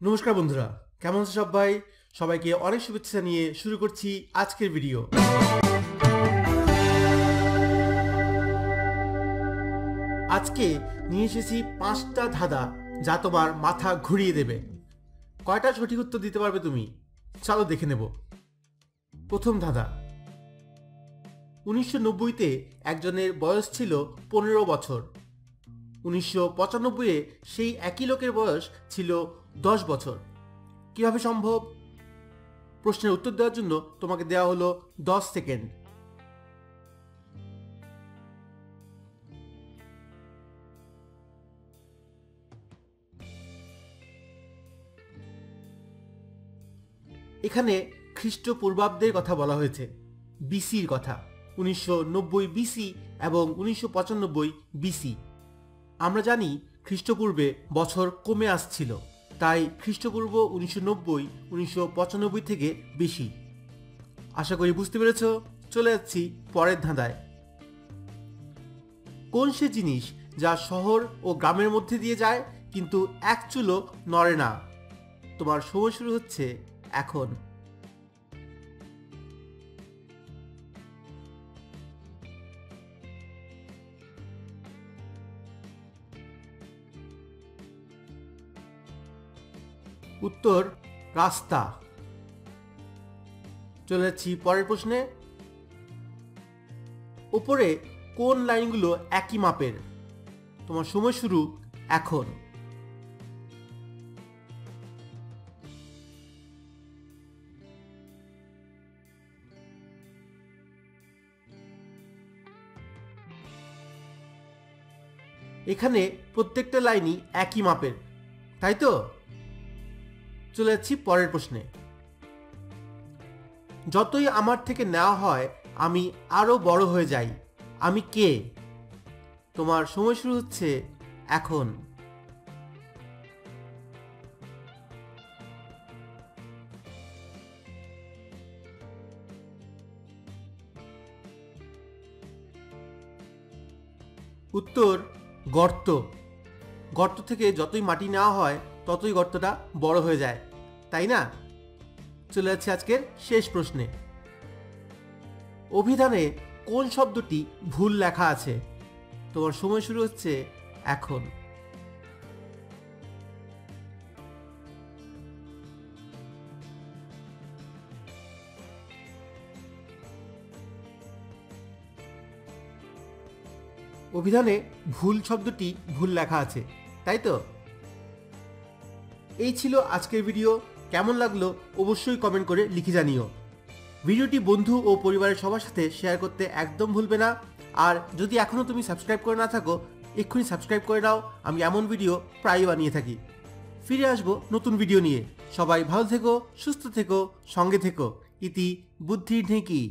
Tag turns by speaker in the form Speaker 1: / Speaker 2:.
Speaker 1: নমস্কার বন্ধুরা, কেমন আছো সবাই? সবাইকে অনেক শুভেচ্ছা নিয়ে শুরু করছি আজকের ভিডিও। আজকে নিয়ে এসেছি পাঁচটা ধাঁধা যা তোমার মাথা ঘুরিয়ে দেবে। কয়টা সঠিক উত্তর দিতে পারবে তুমি? চলো দেখে নেব। প্রথম ধাঁধা। উনিশশো নব্বইতে একজনের বয়স ছিল পনেরো বছর। উনিশশো পঁচানব্বইয়ে সেই একই লোকের বয়স ছিল দশ বছর। কীভাবে সম্ভব? প্রশ্নের উত্তর দেওয়ার জন্য তোমাকে দেওয়া হলো দশ সেকেন্ড। এখানে খ্রিস্টপূর্বাব্দের কথা বলা হয়েছে বিসির কথা, উনিশশো নব্বই বিসি এবং উনিশশো পঁচানব্বই বিসি আমরা জানি খ্রিস্টপূর্বে বছর কমে আসছিল, তাই খ্রিস্টপূর্ব উনিশশো নব্বই, উনিশশো থেকে বেশি আশা করি বুঝতে পেরেছ, চলে যাচ্ছি পরের ধাঁধায়। কোন সে জিনিস যা শহর ও গ্রামের মধ্যে দিয়ে যায়, কিন্তু এক চুলো নড়ে না? তোমার সময় শুরু হচ্ছে এখন। উত্তর, রাস্তা। চলে যাচ্ছি পরের প্রশ্নে। ওপরে কোন লাইনগুলো একই মাপের? তোমার সময় শুরু এখন। এখানে প্রত্যেকটা লাইনই একই মাপের, তাই তো? চলে যাচ্ছি পরের প্রশ্নে। যতই আমার থেকে নেওয়া হয়, আমি আরও বড় হয়ে যাই। আমি কে? তোমার সময় শুরু হচ্ছে এখন। উত্তর, গর্ত। গর্ত থেকে যতই মাটি নেওয়া হয়, ততই গর্তটা বড় হয়ে যায়। তাই না? চলে যাচ্ছে আজকের শেষ প্রশ্নে। অভিধানে কোন শব্দটি ভুল লেখা আছে? তোমার সময় শুরু হচ্ছে এখন। অভিধানে ভুল শব্দটি ভুল লেখা আছে, তাই তো? এই ছিল আজকের ভিডিও। কেমন লাগল অবশ্যই কমেন্ট করে লিখে জানিও। ভিডিওটি বন্ধু ও পরিবারের সবার সাথে শেয়ার করতে একদম ভুলবে না। আর যদি এখনও তুমি সাবস্ক্রাইব করে না থাকো, এক্ষুনি সাবস্ক্রাইব করে নাও, আমি এমন ভিডিও প্রায়ই বানিয়ে থাকি। ফিরে আসব নতুন ভিডিও নিয়ে। সবাই ভালো থেকো, সুস্থ থেকো, সঙ্গে থেকো। ইতি বুদ্ধির ঢেঁকি।